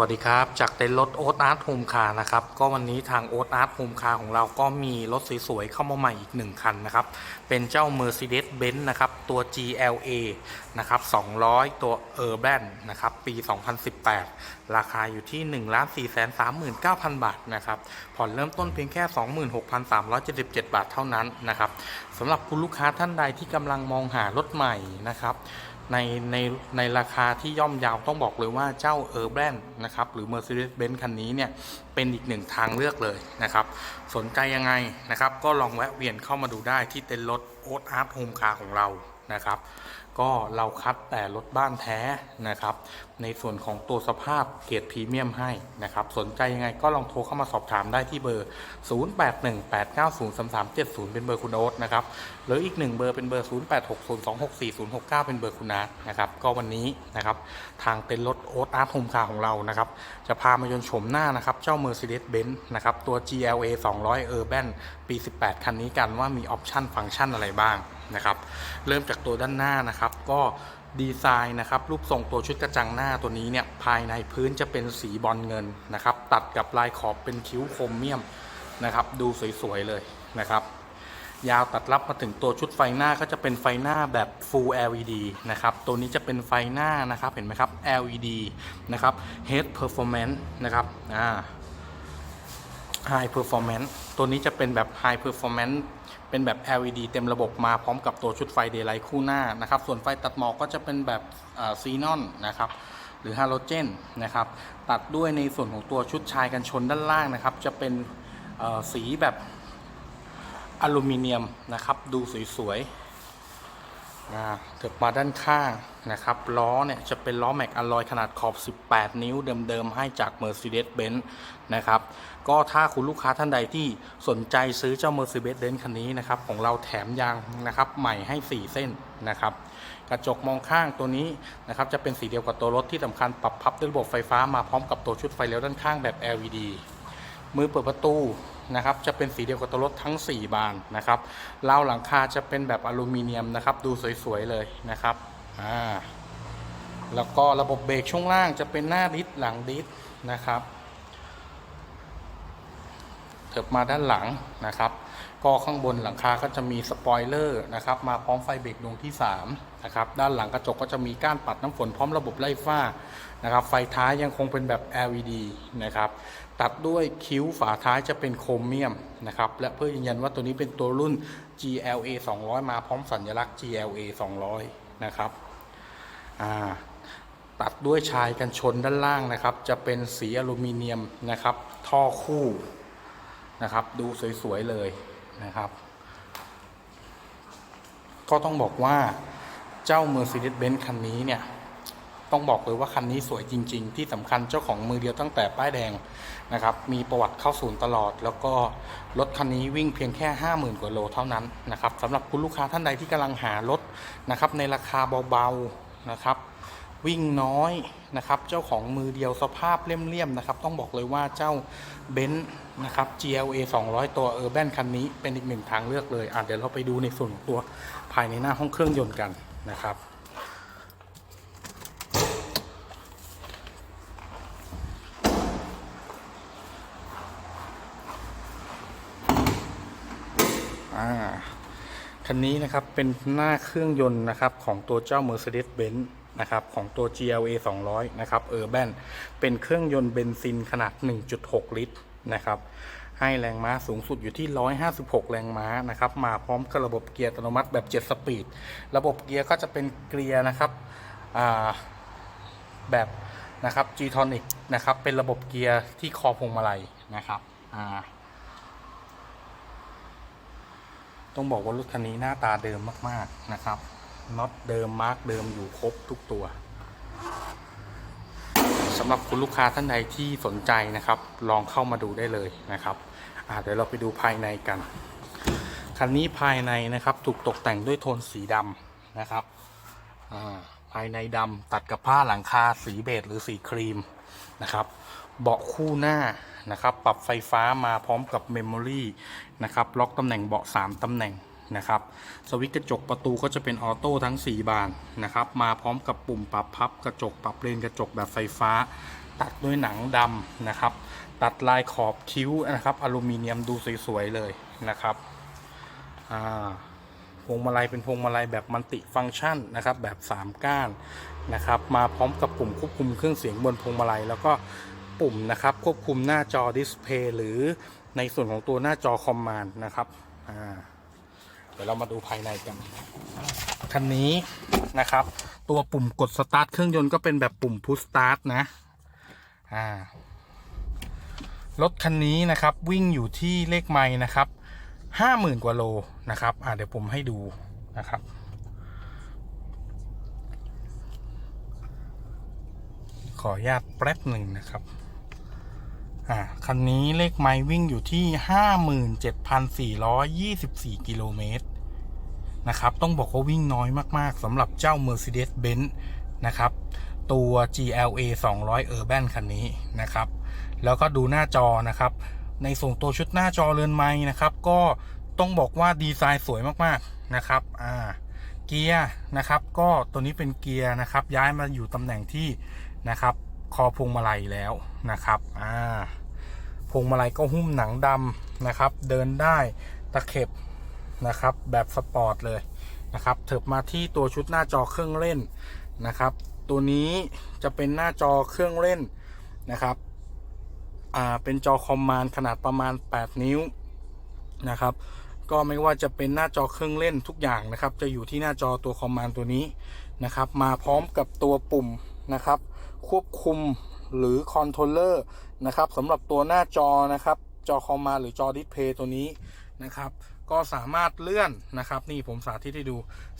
วัสดีครับ จากเต็นท์รถโอ๊ตอาร์ตโฮมคาร์นะครับ ก็วันนี้ทางโอ๊ตอาร์ตโฮมคาร์ของเราก็มีรถสวยๆเข้ามาใหม่อีกหนึ่งคันนะครับ เป็นเจ้า Mercedes-Benz นะครับ ตัว GLA นะครับ 200 ตัว Urban นะครับ ปี 2018 ราคาอยู่ที่ 1 4 3 9 0 0 0 บาทนะครับ ผ่อนเริ่มต้นเพียงแค่ 26,377 บาทเท่านั้นนะครับสำหรับคุณลูกค้าท่านใดที่กำลังมองหารถใหม่นะครับ ในในในราคาที่ย่อมยาวต้องบอกเลยว่าเจ้า u r b a n นะครับหรือ Mercedes-Benz คันนี้เนี่ยเป็นอีกหนึ่งทางเลือกเลยนะครับ สนใจยังไงนะครับ ก็ลองแวะเวียนเข้ามาดูได้ที่เต็นท์รถโอทอาร์ตโฮมคาร์ของเรานะครับ ก็เราคัดแต่รถบ้านแท้นะครับ ในส่วนของตัวสภาพเกียรติพรีเมียมให้นะครับ สนใจยังไงก็ลองโทรเข้ามาสอบถามได้ที่เบอร์ 0818903370 เป็นเบอร์คุณโอ๊ตนะครับ หรืออีกหนึ่งเบอร์เป็นเบอร์ 0860264069 เป็นเบอร์คุณนัทนะครับ ก็วันนี้นะครับทางเต็นท์รถโอ๊ตอาร์ตโฮมคาร์ของเรานะครับ จะพามายนชมหน้านะครับเจ้า Mercedes-Benz นะครับตัว GLA 200 Urban ปี 18 คันนี้กันว่ามีออปชั่นฟังก์ชันอะไรบ้าง นะครับ เริ่มจากตัวด้านหน้านะครับ ก็ดีไซน์นะครับรูปทรงตัวชุดกระจังหน้าตัวนี้เนี่ยภายในพื้นจะเป็นสีบอลเงินนะครับ ตัดกับลายขอบเป็นคิ้วโครเมียมนะครับ ดูสวยๆเลยนะครับ ยาวตัดรับมาถึงตัวชุดไฟหน้าก็จะเป็นไฟหน้าแบบ Full LED นะครับ ตัวนี้จะเป็นไฟหน้านะครับเห็นไหมครับ LED นะครับ Head Performance นะครับอ่า High Performance ตัวนี้จะเป็นแบบ High Performance เป็นแบบ LED เต็มระบบมาพร้อมกับตัวชุดไฟเดย์ไลท์คู่หน้านะครับ ส่วนไฟตัดหมอกก็จะเป็นแบบซีนอนนะครับหรือฮาโลเจนนะครับตัดด้วยในส่วนของตัวชุดชายกันชนด้านล่างนะครับ จะเป็นสีแบบอลูมิเนียมนะครับ ดูสวยๆ อ่าเถิบมาด้านข้างนะครับ ล้อเนี่ยจะเป็นล้อแม็กอลลอยขนาดขอบ 18 นิ้วเดิมๆ ให้จาก Mercedes-Benz นะครับ ก็ถ้าคุณลูกค้าท่านใดที่สนใจซื้อเจ้า Mercedes-Benz คันนี้นะครับ ของเราแถมยางนะครับใหม่ให้ 4 เส้นนะครับ กระจกมองข้างตัวนี้นะครับจะเป็นสีเดียวกับตัวรถที่สำคัญปรับพับด้วยระบบไฟฟ้ามาพร้อมกับตัวชุดไฟเลี้ยวด้านข้างแบบ LED มือเปิดประตู นะครับ จะเป็นสีเดียวกับตัวรถทั้ง 4 บานนะครับราวหลังคาจะเป็นแบบอลูมิเนียมนะครับ ดูสวยๆเลยนะครับอ่าแล้วก็ระบบเบรกช่วงล่างจะเป็นหน้าดิสหลังดิสนะครับเถิบมาด้านหลังนะครับ ก็ข้างบนหลังคาก็จะมีสปอยเลอร์นะครับมาพร้อมไฟเบรกดวงที่3นะครับด้านหลังกระจกก็จะมีก้านปัดน้ำฝนพร้อมระบบไล่ฝ้านะครับไฟท้ายยังคงเป็นแบบ LED นะครับตัดด้วยคิ้วฝาท้ายจะเป็นโครเมียมนะครับและเพื่อยืนยันว่าตัวนี้เป็นตัวรุ่น GLA 200 มาพร้อมสัญลักษณ์ GLA 200 นะครับตัดด้วยชายกันชนด้านล่างนะครับ จะเป็นสีอลูมิเนียมนะครับ ท่อคู่นะครับ ดูสวย ๆ เลย นะครับ ก็ต้องบอกว่าเจ้า Mercedes-Benz คันนี้เนี่ย ต้องบอกเลยว่าคันนี้สวยจริง ๆ ที่สำคัญเจ้าของมือเดียวตั้งแต่ป้ายแดงนะครับ มีประวัติเข้าศูนย์ตลอด แล้วก็รถคันนี้วิ่งเพียงแค่ 50,000 กว่าโลเท่านั้นนะครับสำหรับคุณลูกค้าท่านใดที่กำลังหารถนะครับในราคาเบาๆนะครับ วิ่งน้อยนะครับ เจ้าของมือเดียวสภาพเลี่ยมๆนะครับ ต้องบอกเลยว่าเจ้าเบนซ์นะครับ GLA 200 ตัว Urban คันนี้เป็นอีกหนึ่งทางเลือกเลยอะเดี๋ยวเราไปดูในส่วนของตัวภายในหน้าห้องเครื่องยนต์กันนะครับอ่าคันนี้นะครับเป็นหน้าเครื่องยนต์นะครับของตัวเจ้า Mercedes-Benz นะครับของตัว GLA 200 นะครับ Urban เป็นเครื่องยนต์เบนซินขนาด 1.6 ลิตรนะครับให้แรงม้าสูงสุดอยู่ที่ 156 แรงม้านะครับ มาพร้อมกับระบบเกียร์อัตโนมัติแบบ 7 สปีด ระบบเกียร์ก็จะเป็นเกียร์นะครับแบบนะครับ G-Tonic นะครับ เป็นระบบเกียร์ที่คอพวงมาลัยนะครับต้องบอกว่ารถคันนี้หน้าตาเดิมมาก ๆ นะครับ น็อตเดิมมาร์กเดิมอยู่ครบทุกตัวสำหรับคุณลูกค้าท่านใดที่สนใจนะครับ ลองเข้ามาดูได้เลยนะครับเดี๋ยวเราไปดูภายในกัน คันนี้ภายในนะครับถูกตกแต่งด้วยโทนสีดำนะครับภายในดำตัดกับผ้าหลังคาสีเบจหรือสีครีมนะครับเบาะคู่หน้านะครับ ปรับไฟฟ้ามาพร้อมกับเมมโมรีนะครับ ล็อกตำแหน่งเบาะ 3 ตำแหน่ง นะครับ สวิตช์กระจกประตูก็จะเป็นออโต้ทั้ง 4 บานนะครับ มาพร้อมกับปุ่มปรับพับกระจกปรับเลนกระจกแบบไฟฟ้า ตัดด้วยหนังดำนะครับ ตัดลายขอบคิ้วนะครับอลูมิเนียมดูสวยๆเลยนะครับพวงมาลัยเป็นพวงมาลัยแบบมัลติฟังก์ชันนะครับแบบ 3 ก้านนะครับ มาพร้อมกับปุ่มควบคุมเครื่องเสียงบนพวงมาลัยแล้วก็ปุ่มนะครับควบคุมหน้าจอดิสเพย์หรือในส่วนของตัวหน้าจอคอมมานด์นะครับอ่า เดี๋ยวเรามาดูภายในกัน คันนี้นะครับ ตัวปุ่มกดสตาร์ทเครื่องยนต์ก็เป็นแบบปุ่มพุชสตาร์ทนะ อ่ารถคันนี้นะครับวิ่งอยู่ที่เลขไม้นะครับห้าหมื่นกว่าโลนะครับ อ่าเดี๋ยวผมให้ดูนะครับ ขออนุญาตแป๊บหนึ่งนะครับ อ่าคันนี้เลขไม้วิ่งอยู่ที่ห้าหมื่นเจ็ดพันสี่ร้อยยี่สิบสี่กิโลเมตรนะครับ ต้องบอกว่าวิ่งน้อยมากๆสำหรับเจ้า Mercedes-Benz นะครับ ตัว GLA 200 Urban คันนี้นะครับ แล้วก็ดูหน้าจอนะครับ ในส่วนตัวชุดหน้าจอเรือนไม้นะครับ ก็ต้องบอกว่าดีไซน์สวยมากๆนะครับ อ่า เกียร์นะครับ ก็ตัวนี้เป็นเกียร์นะครับ ย้ายมาอยู่ตำแหน่งที่นะครับ คอพวงมาลัยแล้วนะครับอ่าพวงมาลัยก็หุ้มหนังดำนะครับ เดินได้ตะเข็บนะครับ แบบสปอร์ตเลยนะครับเถิบมาที่ตัวชุดหน้าจอเครื่องเล่นนะครับ ตัวนี้จะเป็นหน้าจอเครื่องเล่นนะครับอ่าเป็นจอคอมมานด์ขนาดประมาณ 8 นิ้วนะครับ ก็ไม่ว่าจะเป็นหน้าจอเครื่องเล่นทุกอย่างนะครับ จะอยู่ที่หน้าจอตัวคอมมานด์ตัวนี้นะครับ มาพร้อมกับตัวปุ่มนะครับ ควบคุมหรือคอนโทรลเลอร์นะครับสำหรับตัวหน้าจอนะครับ จอคอมมาหรือจอดิสเพย์ตัวนี้นะครับ ก็สามารถเลื่อนนะครับ นี่ผมสาธิตให้ดู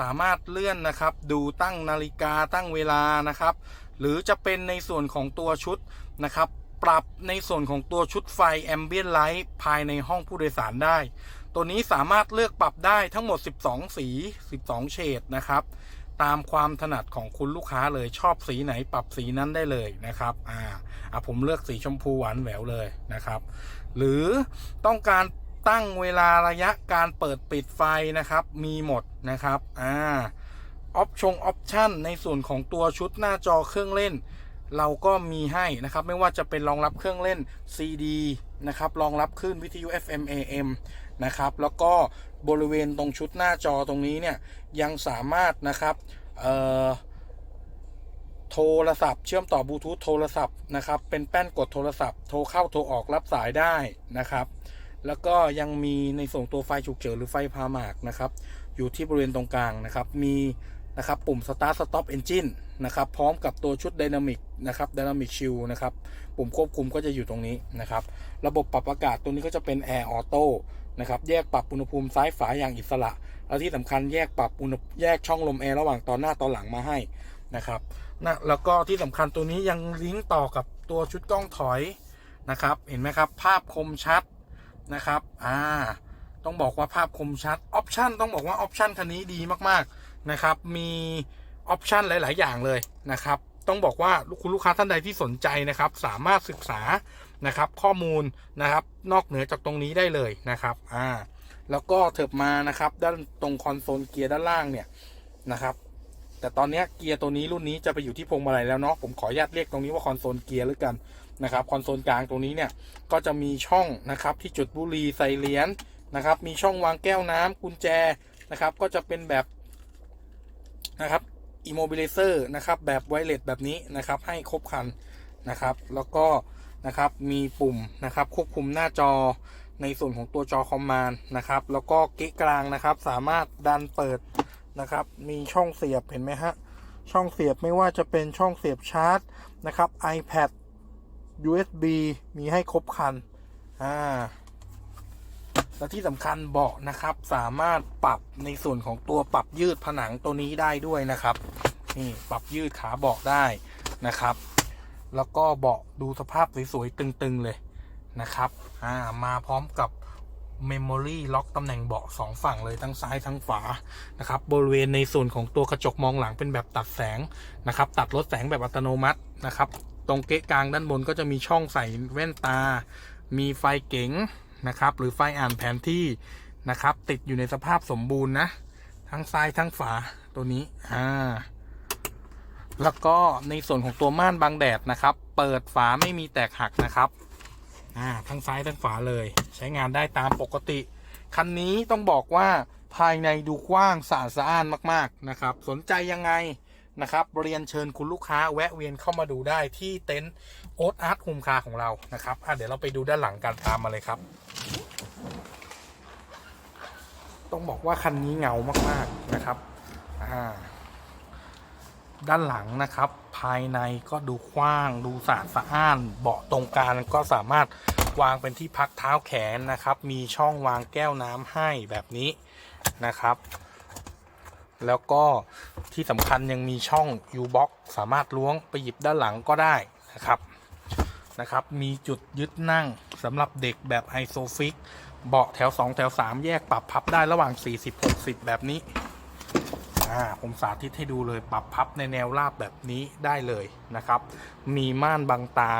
สามารถเลื่อนนะครับ ดูตั้งนาฬิกาตั้งเวลานะครับ หรือจะเป็นในส่วนของตัวชุดนะครับ ปรับในส่วนของตัวชุดไฟแอมเบียนไลท์ภายในห้องผู้โดยสารได้ ตัวนี้สามารถเลือกปรับได้ทั้งหมด 12 สี 12 เฉดนะครับ ตามความถนัดของคุณลูกค้าเลยชอบสีไหนปรับสีนั้นได้เลยนะครับ อ่าอะผมเลือกสีชมพูหวานแหววเลยนะครับ หรือต้องการตั้งเวลาระยะการเปิดปิดไฟนะครับ มีหมดนะครับ อ่า ออปชงออปชันในส่วนของตัวชุดหน้าจอเครื่องเล่น เราก็มีให้นะครับ ไม่ว่าจะเป็นรองรับเครื่องเล่น CD นะครับ รองรับคลื่นวิทยุ FM AM นะครับแล้วก็บริเวณตรงชุดหน้าจอตรงนี้เนี่ยยังสามารถนะครับโทรศัพท์เชื่อมต่อบลูทูธโทรศัพท์นะครับเป็นแป้นกดโทรศัพท์โทรเข้าโทรออกรับสายได้นะครับ แล้วก็ยังมีในส่วนตัวไฟฉุกเฉินหรือไฟพาหมากนะครับอยู่ที่บริเวณตรงกลางนะครับมีนะครับปุ่ม Start Stop Engine นะครับพร้อมกับตัวชุด Dynamic นะครับ Dynamic Shield นะครับปุ่มควบคุมก็จะอยู่ตรงนี้นะครับ ระบบปรับอากาศตัวนี้ก็จะเป็น Air Auto นะครับแยกปรับอุณหภูมิซ้ายฝาอย่างอิสระ แล้วที่สำคัญแยกปรับอุณหแยกช่องลมแอร์ระหว่างตอนหน้าตอนหลังมาให้นะครับนะแล้วก็ที่สำคัญตัวนี้ยังลิงก์ต่อกับตัวชุดกล้องถอยนะครับ เห็นไหมครับ ภาพคมชัดนะครับอ่าต้องบอกว่าภาพคมชัดออปชันต้องบอกว่าออปชันคันนี้ดีมากๆนะครับ มีออปชันหลาย ๆ อย่างเลยนะครับ ต้องบอกว่าคุณลูกค้าท่านใดที่สนใจนะครับ สามารถศึกษา นะครับ ข้อมูลนะครับ นอกเหนือจากตรงนี้ได้เลยนะครับอ่าแล้วก็เถิบมานะครับ ด้านตรงคอนโซลเกียร์ด้านล่างเนี่ยนะครับ แต่ตอนนี้เกียร์ตัวนี้รุ่นนี้จะไปอยู่ที่พวงมาลัยแล้วเนาะผมขออนุญาตเรียกตรงนี้ว่าคอนโซลเกียร์หรือกันนะครับคอนโซลกลางตรงนี้เนี่ยก็จะมีช่องนะครับ ที่จุดบุหรี่ใส่เหรียญนะครับ มีช่องวางแก้วน้ำกุญแจนะครับ ก็จะเป็นแบบนะครับอิโมบิเลเซอร์นะครับ แบบไวเลสแบบนี้นะครับ ให้ครบครันนะครับ แล้วก็ นะครับ มีปุ่มนะครับควบคุมหน้าจอในส่วนของตัวจอคอมมานด์นะครับ แล้วก็เกะกกลางนะครับ สามารถดันเปิดนะครับ มีช่องเสียบเห็นไหมฮะ ช่องเสียบไม่ว่าจะเป็นช่องเสียบชาร์จนะครับ iPad USB มีให้ครบคัน อ่า และที่สำคัญเบาะนะครับ สามารถปรับในส่วนของตัวปรับยืดผนังตัวนี้ได้ด้วยนะครับ นี่ปรับยืดขาเบาะได้นะครับ แล้วก็เบาะดูสภาพสวยๆตึงๆเลยนะครับอ่ามาพร้อมกับ Memory ล็อกตำแหน่งเบาะสองฝั่งเลยทั้งซ้ายทั้งฝานะครับบริเวณในส่วนของตัวกระจกมองหลังเป็นแบบตัดแสงนะครับ ตัดลดแสงแบบอัตโนมัตินะครับ ตรงเกะกลางด้านบนก็จะมีช่องใส่แว่นตา มีไฟเก๋งนะครับ หรือไฟอ่านแผนที่นะครับ ติดอยู่ในสภาพสมบูรณ์นะ ทั้งซ้ายทั้งฝาตัวนี้อ่า แล้วก็ในส่วนของตัวม่านบังแดดนะครับ เปิดฝาไม่มีแตกหักนะครับอ่าทั้งซ้ายทั้งขวาเลย ใช้งานได้ตามปกติ คันนี้ต้องบอกว่าภายในดูกว้างสะอาดสะอ้านมากๆนะครับ สนใจยังไงนะครับเรียนเชิญคุณลูกค้าแวะเวียนเข้ามาดูได้ที่เต็นท์โอ๊ตอาร์ตโฮมคาของเรานะครับอะเดี๋ยวเราไปดูด้านหลังกันตามมาเลยครับ ต้องบอกว่าคันนี้เงามากๆนะครับ อ่า ด้านหลังนะครับ ภายในก็ดูกว้าง ดูสะอาดสะอ้าน เบาะตรงกลางก็สามารถวางเป็นที่พักเท้าแขนนะครับ มีช่องวางแก้วน้ำให้แบบนี้นะครับ แล้วก็ที่สำคัญยังมีช่อง U-box สามารถล้วงไปหยิบด้านหลังก็ได้นะครับนะครับ มีจุดยึดนั่งสำหรับเด็กแบบไอโซฟิก เบาะแถว 2 แถว 3 แยกปรับพับได้ระหว่าง 40-60 แบบนี้ อ่าผมสาธิตให้ดูเลยปรับพับในแนวราบแบบนี้ได้เลยนะครับ มีม่านบังตา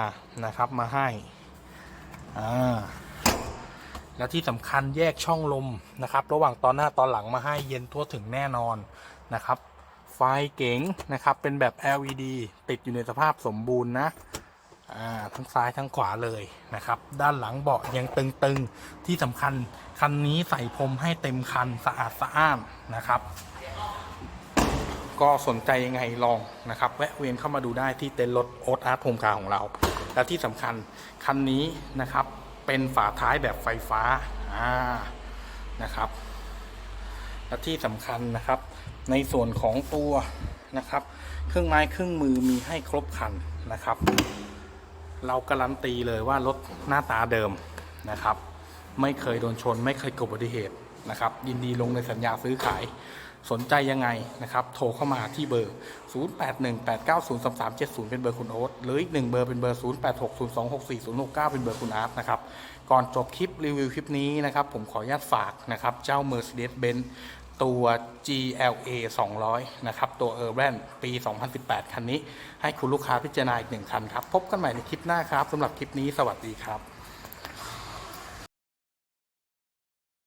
นะครับมาให้อ่าแล้วที่สำคัญแยกช่องลมนะครับ ระหว่างตอนหน้าตอนหลังมาให้เย็นทั่วถึงแน่นอนนะครับ ไฟเก๋งนะครับเป็นแบบ LED ติดอยู่ในสภาพสมบูรณ์นะทั้งซ้ายทั้งขวาเลยนะครับ ด้านหลังเบาะยังตึงๆ ที่สำคัญคันนี้ใส่พรมให้เต็มคันสะอาดสะอ้านนะครับ ก็สนใจยังไงลองนะครับแวะเวียนเข้ามาดูได้ที่เต็นท์รถโอ๊ตอาร์ตโฮมคาร์ของเรา และที่สำคัญคันนี้นะครับเป็นฝาท้ายแบบไฟฟ้าอ่านะครับ และที่สำคัญนะครับในส่วนของตัวนะครับ เครื่องไม้เครื่องมือมีให้ครบคันนะครับ เราการันตีเลยว่ารถหน้าตาเดิมนะครับ ไม่เคยโดนชน ไม่เคยเกิดอุบัติเหตุนะครับ ยินดีลงในสัญญาซื้อขาย สนใจยังไงนะครับ โทรเข้ามาที่เบอร์ 0818903370 เป็นเบอร์คุณโอ๊ตหรืออีกหนึ่งเบอร์เป็นเบอร์ 0860264069 เป็นเบอร์คุณอาร์ตนะครับ ก่อนจบคลิปรีวิวคลิปนี้นะครับ ผมขออนุญาตฝากนะครับ เจ้า Mercedes-Benz ตัว GLA 200 นะครับ ตัว Urban ปี 2018 คันนี้ ให้คุณลูกค้าพิจารณาอีกหนึ่งคันครับ พบกันใหม่ในคลิปหน้าครับสำหรับคลิปนี้สวัสดีครับ